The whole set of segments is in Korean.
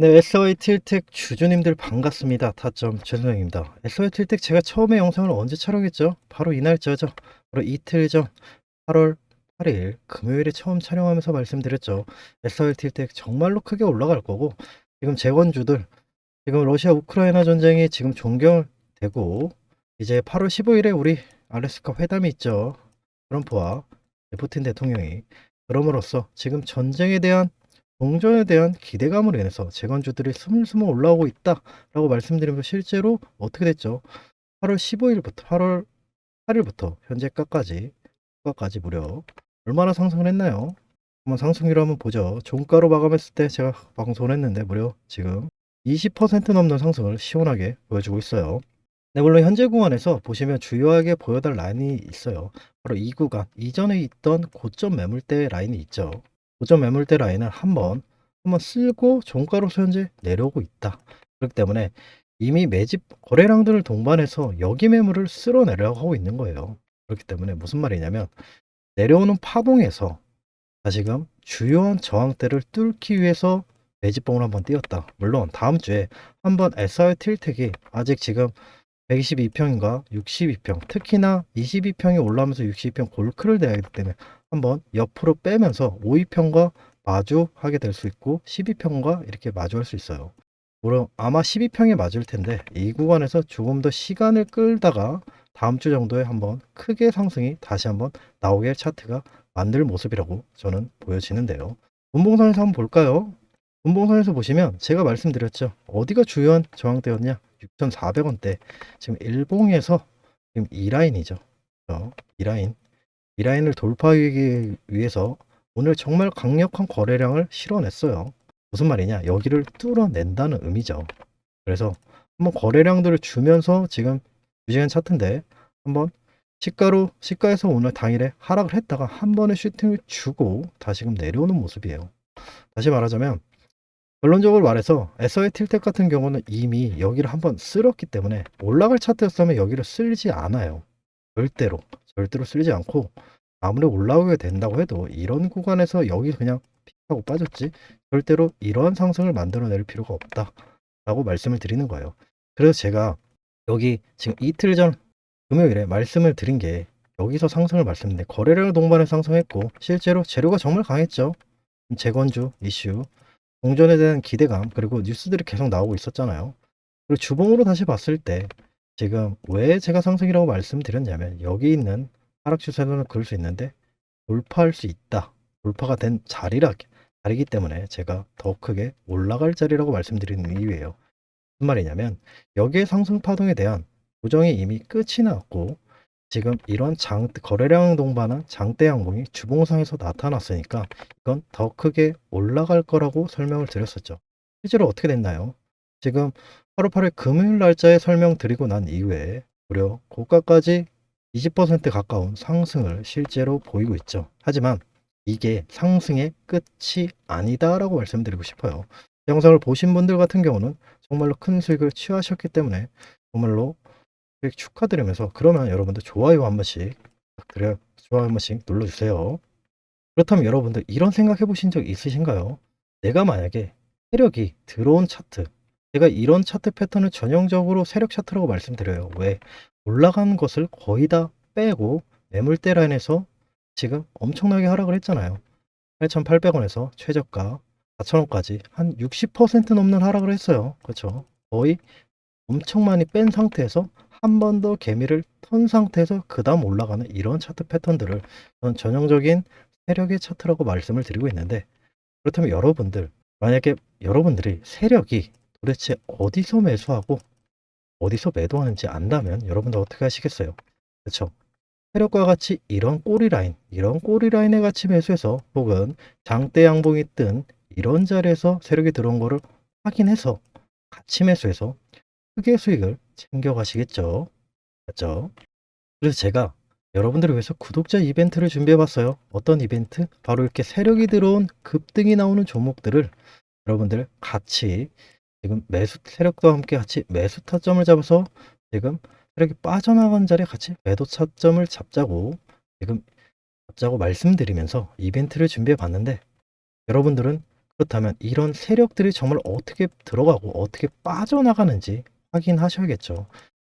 네, SOA 틸텍 주주님들 반갑습니다. 타점 최선영입니다. SOA 틸텍 제가 처음에 영상을 언제 촬영했죠? 바로 이 날짜죠. 바로 이틀 전 8월 8일 금요일에 처음 촬영하면서 말씀드렸죠. SOA 틸텍 정말로 크게 올라갈 거고 지금 재건주들 지금 러시아 우크라이나 전쟁이 지금 종결되고 이제 8월 15일에 우리 알래스카 회담이 있죠. 트럼프와 푸틴 대통령이 그럼으로써 지금 전쟁에 대한 동전에 대한 기대감으로 인해서 재건주들이 스물스물 올라오고 있다라고 말씀드리면서 실제로 어떻게 됐죠? 8월 15일부터 8월 8일부터 현재가까지 가까지 무려 얼마나 상승을 했나요? 한번 상승률을 한번 보죠. 종가로 마감했을 때 제가 방송을 했는데 무려 지금 20% 넘는 상승을 시원하게 보여주고 있어요. 네, 물론 현재 구간에서 보시면 주요하게 보여달 라인이 있어요. 바로 이 구간 이전에 있던 고점 매물대 라인이 있죠. 고점 매물대 라인을 한번 한번 쓸고 종가로서 현재 내려오고 있다. 그렇기 때문에 이미 매집 거래량들을 동반해서 여기 매물을 쓸어 내려가고 있는 거예요. 그렇기 때문에 무슨 말이냐면 내려오는 파동에서 다시금 주요한 저항대를 뚫기 위해서 매집봉을 한번 띄웠다. 물론 다음 주에 한번 SR 틸텍이 아직 지금 122평인가 62평 특히나 22평이 올라오면서 62평 골크를 내야 하기 때문에 한번 옆으로 빼면서 52평과 마주하게 될 수 있고 12평과 이렇게 마주할 수 있어요. 물론 아마 12평에 맞을 텐데 이 구간에서 조금 더 시간을 끌다가 다음 주 정도에 한번 크게 상승이 다시 한번 나오게 차트가 만들 모습이라고 저는 보여지는데요. 분봉선에서 한번 볼까요? 분봉선에서 보시면 제가 말씀드렸죠. 어디가 주요한 저항대였냐? 6,400원대. 지금 일봉에서 지금 이 라인이죠. 어, 이 라인. 이 라인을 돌파하기 위해서 오늘 정말 강력한 거래량을 실어냈어요. 무슨 말이냐? 여기를 뚫어낸다는 의미죠. 그래서 한번 거래량들을 주면서 지금 유지한 차트인데 한번 시가로 시가에서 오늘 당일에 하락을 했다가 한 번의 슈팅을 주고 다시금 내려오는 모습이에요. 다시 말하자면 결론적으로 말해서 SO의 틸텍 같은 경우는 이미 여기를 한번 쓸었기 때문에 올라갈 차트였으면 여기를 쓸지 않아요. 절대로 절대로 쓸지 않고 아무리 올라오게 된다고 해도 이런 구간에서 여기 그냥 픽하고 빠졌지 절대로 이러한 상승을 만들어낼 필요가 없다 라고 말씀을 드리는 거예요. 그래서 제가 여기 지금 이틀 전 금요일에 말씀을 드린 게 여기서 상승을 말씀드렸는데 거래량을 동반해 상승했고 실제로 재료가 정말 강했죠. 재건주 이슈 동전에 대한 기대감 그리고 뉴스들이 계속 나오고 있었잖아요. 그리고 주봉으로 다시 봤을 때 지금 왜 제가 상승이라고 말씀드렸냐면 여기 있는 하락 추세는 그럴 수 있는데 돌파할 수 있다. 돌파가 된 자리라 자리기 때문에 제가 더 크게 올라갈 자리라고 말씀드리는 이유예요. 무슨 말이냐면 여기에 상승 파동에 대한 조정이 이미 끝이 났고 지금 이런 장 거래량 동반한 장대 양봉이 주봉상에서 나타났으니까 이건 더 크게 올라갈 거라고 설명을 드렸었죠. 실제로 어떻게 됐나요? 지금 8월 8일 금요일 날짜에 설명드리고 난 이후에 무려 고가까지 20% 가까운 상승을 실제로 보이고 있죠. 하지만 이게 상승의 끝이 아니다라고 말씀드리고 싶어요. 영상을 보신 분들 같은 경우는 정말로 큰 수익을 취하셨기 때문에 정말로 수익 축하드리면서 그러면 여러분들 좋아요 한 번씩 부탁드려요. 좋아요 한 번씩 눌러주세요. 그렇다면 여러분들 이런 생각 해 보신 적 있으신가요? 내가 만약에 세력이 들어온 차트 제가 이런 차트 패턴을 전형적으로 세력 차트라고 말씀드려요. 왜? 올라간 것을 거의 다 빼고 매물대 라인에서 지금 엄청나게 하락을 했잖아요. 8,800원에서 최저가 4,000원까지 한 60% 넘는 하락을 했어요. 그렇죠? 거의 엄청 많이 뺀 상태에서 한 번 더 개미를 턴 상태에서 그 다음 올라가는 이런 차트 패턴들을 저는 전형적인 세력의 차트라고 말씀을 드리고 있는데 그렇다면 여러분들 만약에 여러분들이 세력이 도대체 어디서 매수하고 어디서 매도하는지 안다면 여러분들 어떻게 하시겠어요? 그렇죠? 세력과 같이 이런 꼬리 라인, 이런 꼬리 라인에 같이 매수해서 혹은 장대 양봉이 뜬 이런 자리에서 세력이 들어온 거를 확인해서 같이 매수해서 크게 수익을 챙겨 가시겠죠. 맞죠? 그래서 제가 여러분들을 위해서 구독자 이벤트를 준비해 봤어요. 어떤 이벤트? 바로 이렇게 세력이 들어온 급등이 나오는 종목들을 여러분들 같이 지금 매수 세력과 함께 같이 매수 타점을 잡아서 지금 세력이 빠져나간 자리에 같이 매도 타점을 잡자고 지금 잡자고 말씀드리면서 이벤트를 준비해 봤는데 여러분들은 그렇다면 이런 세력들이 정말 어떻게 들어가고 어떻게 빠져나가는지 확인하셔야겠죠.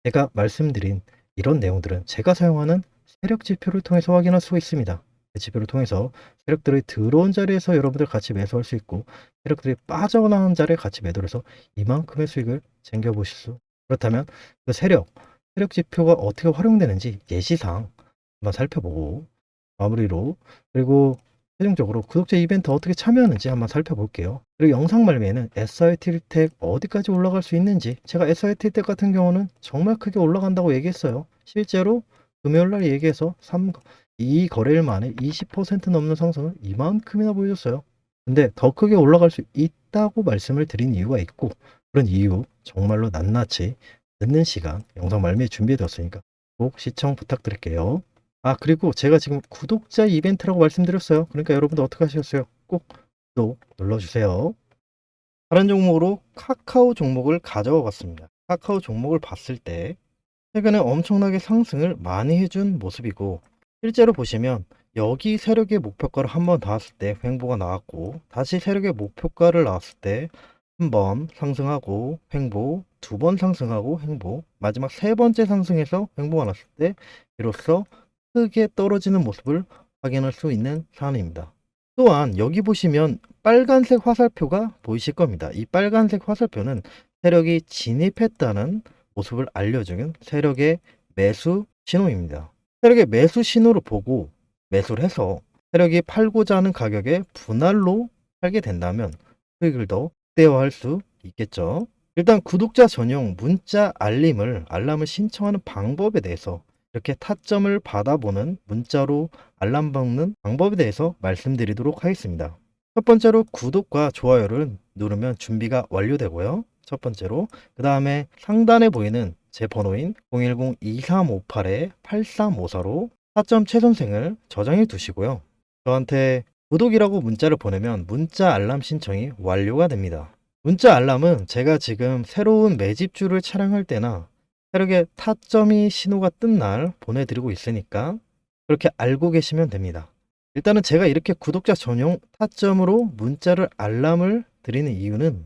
제가 말씀드린 이런 내용들은 제가 사용하는 세력 지표를 통해서 확인할 수가 있습니다. 그 지표를 통해서 세력들이 들어온 자리에서 여러분들 같이 매수할 수 있고 세력들이 빠져나간 자리에 같이 매도를 해서 이만큼의 수익을 챙겨보실 수 그렇다면 그 세력, 세력 지표가 어떻게 활용되는지 예시상 한번 살펴보고 마무리로 그리고 최종적으로 구독자 이벤트 어떻게 참여하는지 한번 살펴볼게요. 그리고 영상 말미에는 SIT 텍 어디까지 올라갈 수 있는지 제가 SIT 텍 같은 경우는 정말 크게 올라간다고 얘기했어요. 실제로 금요일 날 얘기해서 3, 이 거래일 만에 20% 넘는 상승을 이만큼이나 보여줬어요. 근데 더 크게 올라갈 수 있다고 말씀을 드린 이유가 있고 그런 이유 정말로 낱낱이 듣는 시간 영상 말미에 준비해뒀으니까 꼭 시청 부탁드릴게요. 아 그리고 제가 지금 구독자 이벤트라고 말씀드렸어요. 그러니까 여러분들 어떻게 하셨어요? 꼭 구독 눌러주세요. 다른 종목으로 카카오 종목을 가져와 봤습니다. 카카오 종목을 봤을 때 최근에 엄청나게 상승을 많이 해준 모습이고 실제로 보시면 여기 세력의 목표가를 한 번 닿았을 때 횡보가 나왔고 다시 세력의 목표가를 나왔을 때 한 번 상승하고 횡보 두 번 상승하고 횡보 마지막 세 번째 상승해서 횡보가 났을 때 비로소 크게 떨어지는 모습을 확인할 수 있는 사안입니다. 또한 여기 보시면 빨간색 화살표가 보이실 겁니다. 이 빨간색 화살표는 세력이 진입했다는 모습을 알려주는 세력의 매수 신호입니다. 세력의 매수 신호를 보고 매수를 해서 세력이 팔고자 하는 가격에 분할로 팔게 된다면 수익을 더 극대화할 수 있겠죠. 일단 구독자 전용 문자 알림을 알람을 신청하는 방법에 대해서 이렇게 타점을 받아보는 문자로 알람 받는 방법에 대해서 말씀드리도록 하겠습니다. 첫 번째로 구독과 좋아요를 누르면 준비가 완료되고요. 첫 번째로 그 다음에 상단에 보이는 제 번호인 010-2358-8354로 타점 최 선생을 저장해 두시고요. 저한테 구독이라고 문자를 보내면 문자 알람 신청이 완료가 됩니다. 문자 알람은 제가 지금 새로운 매집주를 촬영할 때나 세력의 타점이 신호가 뜬 날 보내드리고 있으니까 그렇게 알고 계시면 됩니다. 일단은 제가 이렇게 구독자 전용 타점으로 문자를 알람을 드리는 이유는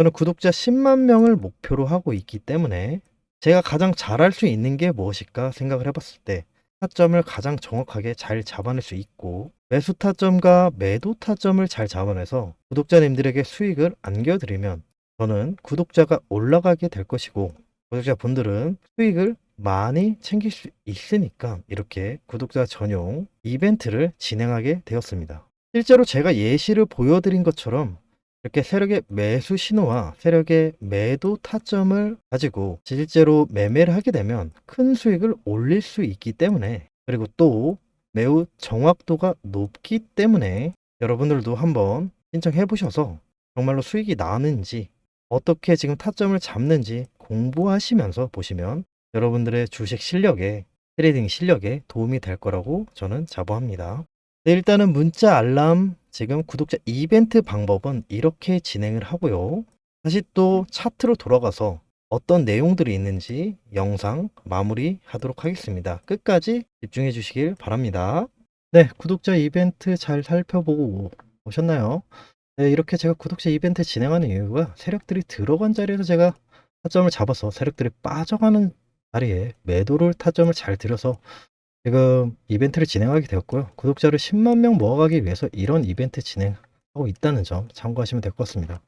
저는 구독자 10만 명을 목표로 하고 있기 때문에 제가 가장 잘할 수 있는 게 무엇일까 생각을 해봤을 때 타점을 가장 정확하게 잘 잡아낼 수 있고 매수 타점과 매도 타점을 잘 잡아내서 구독자님들에게 수익을 안겨드리면 저는 구독자가 올라가게 될 것이고 구독자분들은 수익을 많이 챙길 수 있으니까 이렇게 구독자 전용 이벤트를 진행하게 되었습니다. 실제로 제가 예시를 보여드린 것처럼 이렇게 세력의 매수 신호와 세력의 매도 타점을 가지고 실제로 매매를 하게 되면 큰 수익을 올릴 수 있기 때문에 그리고 또 매우 정확도가 높기 때문에 여러분들도 한번 신청해 보셔서 정말로 수익이 나는지 어떻게 지금 타점을 잡는지 공부하시면서 보시면 여러분들의 주식 실력에 트레이딩 실력에 도움이 될 거라고 저는 자부합니다. 네, 일단은 문자 알람 지금 구독자 이벤트 방법은 이렇게 진행을 하고요. 다시 또 차트로 돌아가서 어떤 내용들이 있는지 영상 마무리 하도록 하겠습니다. 끝까지 집중해 주시길 바랍니다. 네, 구독자 이벤트 잘 살펴보고 오셨나요? 네, 이렇게 제가 구독자 이벤트 진행하는 이유가 세력들이 들어간 자리에서 제가 타점을 잡아서 세력들이 빠져가는 자리에 매도를 타점을 잘 들여서 지금 이벤트를 진행하게 되었고요. 구독자를 10만 명 모아가기 위해서 이런 이벤트 진행하고 있다는 점 참고하시면 될 것 같습니다.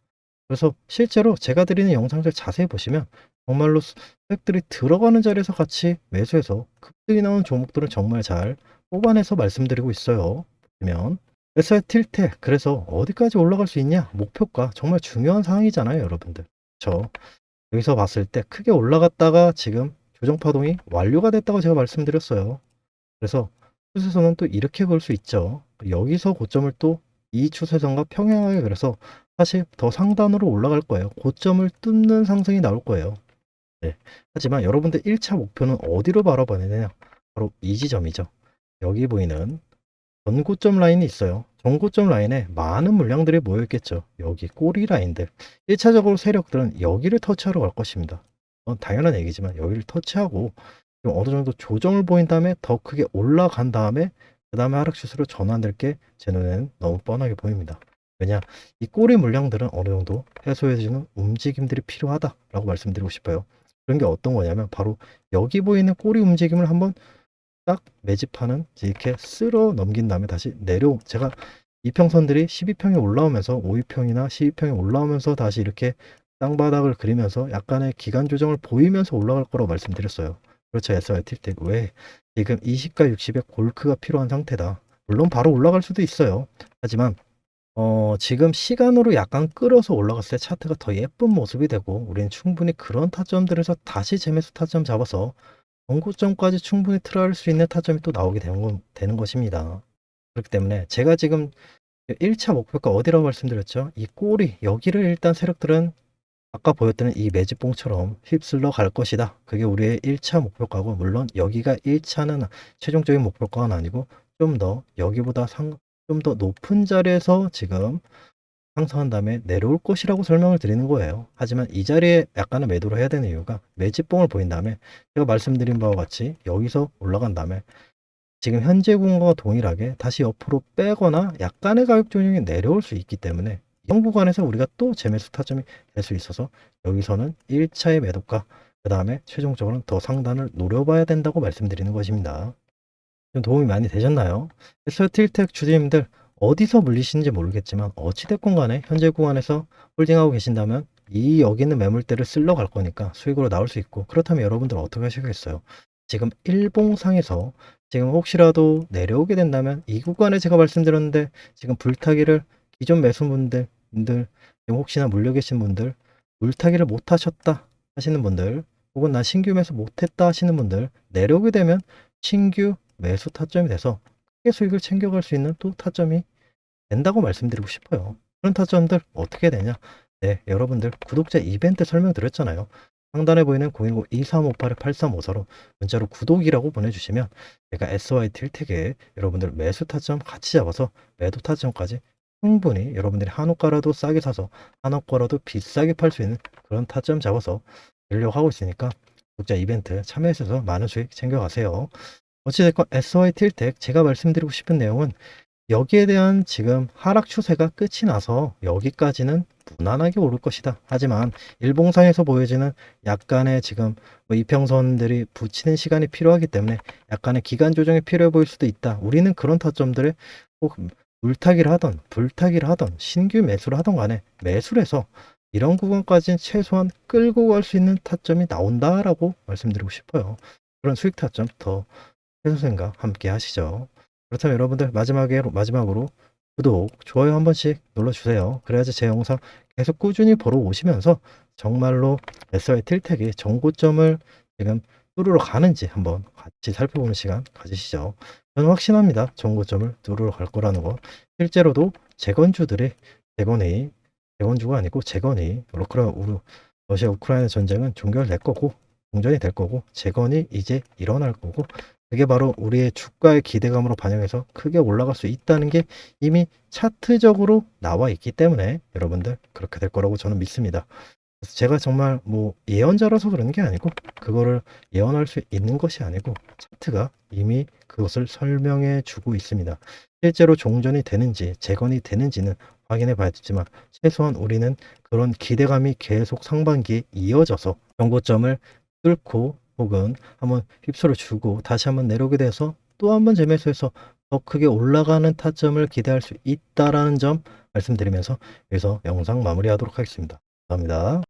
그래서 실제로 제가 드리는 영상들 자세히 보시면 정말로 세력들이 들어가는 자리에서 같이 매수해서 급등이 나오는 종목들은 정말 잘 뽑아내서 말씀드리고 있어요. 보시면 SI 틸테 그래서 어디까지 올라갈 수 있냐 목표가 정말 중요한 상황이잖아요 여러분들 그렇죠 여기서 봤을 때 크게 올라갔다가 지금 조정 파동이 완료가 됐다고 제가 말씀드렸어요 그래서 추세선은 또 이렇게 걸수 있죠 여기서 고점을 또 이 추세선과 평행하게 그래서 사실 더 상단으로 올라갈 거예요 고점을 뚫는 상승이 나올 거예요 네. 하지만 여러분들 1차 목표는 어디로 바라봐야 되냐 바로 이 지점이죠 여기 보이는 전고점 라인이 있어요. 전고점 라인에 많은 물량들이 모여 있겠죠. 여기 꼬리 라인들. 1차적으로 세력들은 여기를 터치하러 갈 것입니다. 어, 당연한 얘기지만 여기를 터치하고 좀 어느 정도 조정을 보인 다음에 더 크게 올라간 다음에 그 다음에 하락 추세로 전환될 게 제 눈에는 너무 뻔하게 보입니다. 왜냐? 이 꼬리 물량들은 어느 정도 해소해 주는 움직임들이 필요하다라고 말씀드리고 싶어요. 그런 게 어떤 거냐면 바로 여기 보이는 꼬리 움직임을 한번 딱 매집하는 이렇게 쓸어 넘긴 다음에 다시 내려 제가 이평선들이 12평에 올라오면서 5위평이나 12평에 올라오면서 다시 이렇게 땅바닥을 그리면서 약간의 기간 조정을 보이면서 올라갈 거라고 말씀드렸어요. 그렇죠. SR 틸텍. 왜? 지금 20과 60의 골크가 필요한 상태다. 물론 바로 올라갈 수도 있어요. 하지만 어, 지금 시간으로 약간 끌어서 올라갔을 때 차트가 더 예쁜 모습이 되고 우리는 충분히 그런 타점들에서 다시 재매수 타점 잡아서 전고점까지 충분히 트라이할 수 있는 타점이 또 나오게 되는, 건- 되는 것입니다. 그렇기 때문에 제가 지금 1차 목표가 어디라고 말씀드렸죠? 이 꼬리 여기를 일단 세력들은 아까 보였던 이 매집봉처럼 휩쓸러 갈 것이다. 그게 우리의 1차 목표가고 물론 여기가 1차는 최종적인 목표가는 아니고 좀 더 여기보다 상, 좀 더 높은 자리에서 지금 상승한 다음에 내려올 것이라고 설명을 드리는 거예요. 하지만 이 자리에 약간의 매도를 해야 되는 이유가 매집봉을 보인 다음에 제가 말씀드린 바와 같이 여기서 올라간 다음에 지금 현재 구간과 동일하게 다시 옆으로 빼거나 약간의 가격 조정이 내려올 수 있기 때문에 이런 구간에서 우리가 또 재매수 타점이 될 수 있어서 여기서는 1차의 매도가 그 다음에 최종적으로는 더 상단을 노려봐야 된다고 말씀드리는 것입니다. 좀 도움이 많이 되셨나요? SO틸텍 주주님들 어디서 물리시는지 모르겠지만 어찌됐건 간에 현재 구간에서 홀딩하고 계신다면 이 여기 있는 매물대를 쓸러 갈 거니까 수익으로 나올 수 있고 그렇다면 여러분들 어떻게 하시겠어요? 지금 일봉상에서 지금 혹시라도 내려오게 된다면 이 구간에 제가 말씀드렸는데 지금 불타기를 기존 매수분들 혹시나 물려 계신 분들 물타기를 못 하셨다 하시는 분들 혹은 나 신규 매수 못했다 하시는 분들 내려오게 되면 신규 매수 타점이 돼서 크게 수익을 챙겨갈 수 있는 또 타점이 된다고 말씀드리고 싶어요. 그런 타점들 어떻게 되냐? 네, 여러분들 구독자 이벤트 설명드렸잖아요. 상단에 보이는 010-2358-8354로 문자로 구독이라고 보내주시면 제가 SY 틸텍에 여러분들 매수 타점 같이 잡아서 매도 타점까지 충분히 여러분들이 한옥 가라도 싸게 사서 한옥가라도 비싸게 팔 수 있는 그런 타점 잡아서 드리려고 하고 있으니까 구독자 이벤트 참여해주셔서 많은 수익 챙겨가세요. 어찌됐건 SY 틸텍 제가 말씀드리고 싶은 내용은 여기에 대한 지금 하락 추세가 끝이 나서 여기까지는 무난하게 오를 것이다. 하지만 일봉상에서 보여지는 약간의 지금 뭐 이평선들이 붙이는 시간이 필요하기 때문에 약간의 기간 조정이 필요해 보일 수도 있다. 우리는 그런 타점들에 꼭 물타기를 하던 불타기를 하던 신규 매수를 하던 간에 매수를 해서 이런 구간까지는 최소한 끌고 갈 수 있는 타점이 나온다라고 말씀드리고 싶어요. 그런 수익 타점 더 해소생과 함께 하시죠. 그렇다면 여러분들 마지막에 마지막으로 구독, 좋아요 한 번씩 눌러주세요. 그래야지 제 영상 계속 꾸준히 보러 오시면서 정말로 SY 틸텍이 정고점을 지금 뚫으러 가는지 한번 같이 살펴보는 시간 가지시죠. 저는 확신합니다. 정고점을 뚫으러 갈 거라는 거. 실제로도 재건주들이 재건이 재건주가 아니고 재건이 우크라 우루 러시아 우크라이나 전쟁은 종결될 거고 종전이 될 거고 재건이 이제 일어날 거고 그게 바로 우리의 주가의 기대감으로 반영해서 크게 올라갈 수 있다는 게 이미 차트적으로 나와 있기 때문에 여러분들 그렇게 될 거라고 저는 믿습니다. 제가 정말 뭐 예언자라서 그러는 게 아니고 그거를 예언할 수 있는 것이 아니고 차트가 이미 그것을 설명해 주고 있습니다. 실제로 종전이 되는지 재건이 되는지는 확인해 봐야겠지만 최소한 우리는 그런 기대감이 계속 상반기에 이어져서 정고점을 뚫고 혹은 한번 휩쓸어 주고 다시 한번 내려오게 돼서 또 한번 재매수해서 더 크게 올라가는 타점을 기대할 수 있다라는 점 말씀드리면서 여기서 영상 마무리하도록 하겠습니다. 감사합니다.